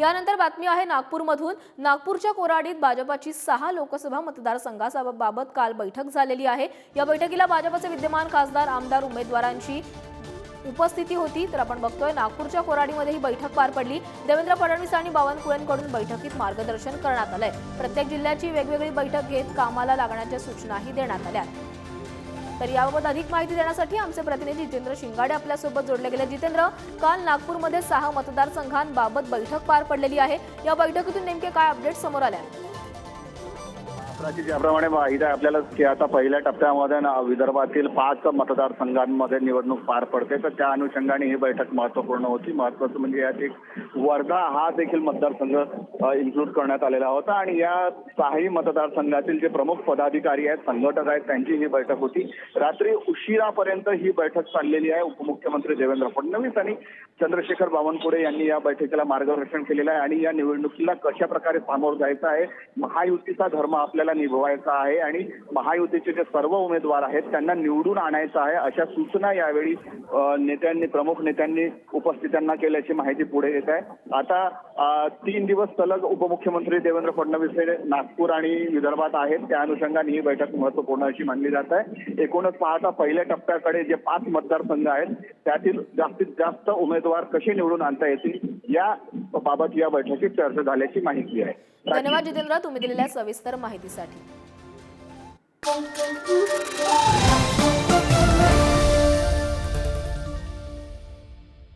यानंतर बातमी आहे नागपूरमधून. नागपूरच्या कोराडीत भाजपाची सहा लोकसभा मतदारसंघाबाबत काल बैठक झालेली आहे. या बैठकीला भाजपचे विद्यमान खासदार आमदार उमेदवारांची उपस्थिती होती. तर आपण बघतोय नागपूरच्या कोराडीमध्ये ही बैठक पार पडली. देवेंद्र फडणवीस आणि बावनकुळेंकडून बैठकीत मार्गदर्शन करण्यात आलंय. प्रत्येक जिल्ह्याची वेगवेगळी बैठक घेत कामाला लागण्याच्या सूचनाही देण्यात आल्या. तर याबाबत अधिक माहिती देण्यासाठी आमचे प्रतिनिधी जितेंद्र शिंगाडे आपल्यासोबत जोडले गेले. जितेंद्र काल नागपूरमध्ये सहा मतदारसंघांबाबत बैठक पार पडलेली आहे. या बैठकीतून नेमके काय अपडेट समोर आल्या प्राची ज्याप्रमाणे माहिती आहे आपल्याला की आता पहिल्या टप्प्यामध्ये विदर्भातील पाच मतदारसंघांमध्ये निवडणूक पार पडते. तर त्या अनुषंगाने ही बैठक महत्त्वपूर्ण होती. महत्वाचं म्हणजे यात एक वर्धा हा देखील मतदारसंघ इन्क्लूड करण्यात आलेला होता. आणि या सहाही मतदारसंघातील जे प्रमुख पदाधिकारी आहेत संघटक आहेत त्यांची ही बैठक होती. रात्री उशिरापर्यंत ही बैठक चाललेली आहे. उपमुख्यमंत्री देवेंद्र फडणवीस आणि चंद्रशेखर बावनकुळे यांनी या बैठकीला मार्गदर्शन केलेलं आहे. आणि या निवडणुकीला कशा प्रकारे सामोरं जायचं आहे महायुतीचा धर्म आपल्याला निभवायचा आहे आणि महायुतीचे जे सर्व उमेदवार आहेत त्यांना निवडून आणायचं आहे अशा सूचना यावेळी नेत्यांनी प्रमुख नेत्यांनी उपस्थितांना केल्याची माहिती पुढे येत आहे. आता तीन दिवस सलग उपमुख्यमंत्री देवेंद्र फडणवीस हे नागपूर आणि विदर्भात आहेत. त्या अनुषंगाने ही बैठक महत्त्वपूर्ण अशी मानली जात आहे. एकूणच पाहता पहिल्या टप्प्याकडे जे पाच मतदारसंघ आहेत त्यातील जास्तीत जास्त उमेदवार कसे निवडून आणता येतील या बाबत या बैठकीत चर्चा झाल्याची माहिती आहे. धन्यवाद जितेंद्र तुम्ही दिलेल्या सविस्तर माहितीसाठी.